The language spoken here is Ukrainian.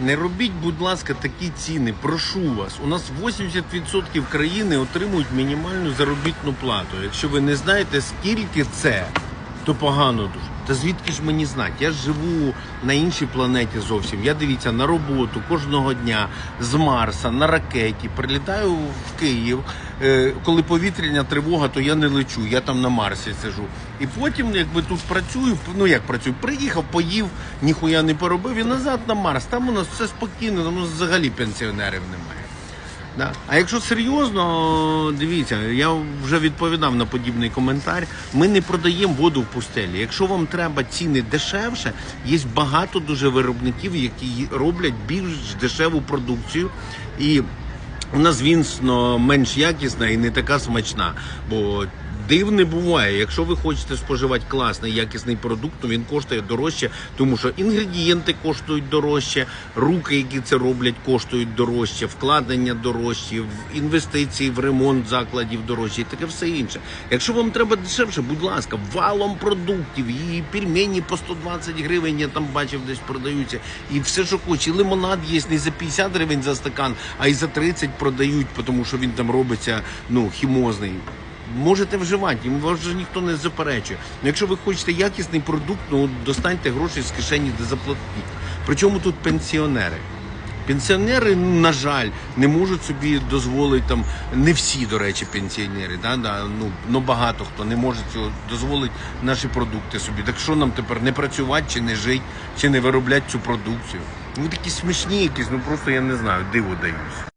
Не робіть, будь ласка, такі ціни. Прошу вас. У нас 80% країни отримують мінімальну заробітну плату. Якщо ви не знаєте, скільки це, то погано дуже. Та звідки ж мені знати? Я живу на іншій планеті зовсім. Я дивіться на роботу кожного дня з Марса на ракеті. Прилітаю в Київ. Е, Коли повітряна тривога, то я не лечу. Я там на Марсі сижу. І потім, якби тут працюю, ну як працюю, приїхав, поїв, ніхуя не поробив і назад на Марс. Там у нас все спокійно, там у нас взагалі пенсіонерів немає. Да. А якщо серйозно, дивіться, я вже відповідав на подібний коментар. Ми не продаємо воду в пустелі. Якщо вам треба ціни дешевше, є багато дуже виробників, які роблять більш дешеву продукцію. І вона, звісно, менш якісна і не така смачна. Бо див не буває. Якщо ви хочете споживати класний якісний продукт, то він коштує дорожче, тому що інгредієнти коштують дорожче, руки, які це роблять, коштують дорожче, вкладення дорожчі, інвестиції в ремонт закладів дорожчі і таке все інше. Якщо вам треба дешевше, будь ласка, валом продуктів, і пельмені по 120 гривень, я там бачив, десь продаються, і все, що хоче. І лимонад є не за 50 гривень за стакан, а й за 30 продають, тому що він там робиться ну, хімозний. Можете вживати, йому вас же ніхто не заперечує. Ну, якщо ви хочете якісний продукт, ну достаньте гроші з кишені, де заплатіть. Причому тут пенсіонери. Пенсіонери, ну, на жаль, не можуть собі дозволити там, не всі, до речі, пенсіонери, да, да, ну, ну багато хто не може цього дозволити наші продукти собі. Так що нам тепер не працювати, чи не жити, чи не виробляти цю продукцію? Ви такі смішні якісь, ну просто я не знаю, диво даюсь.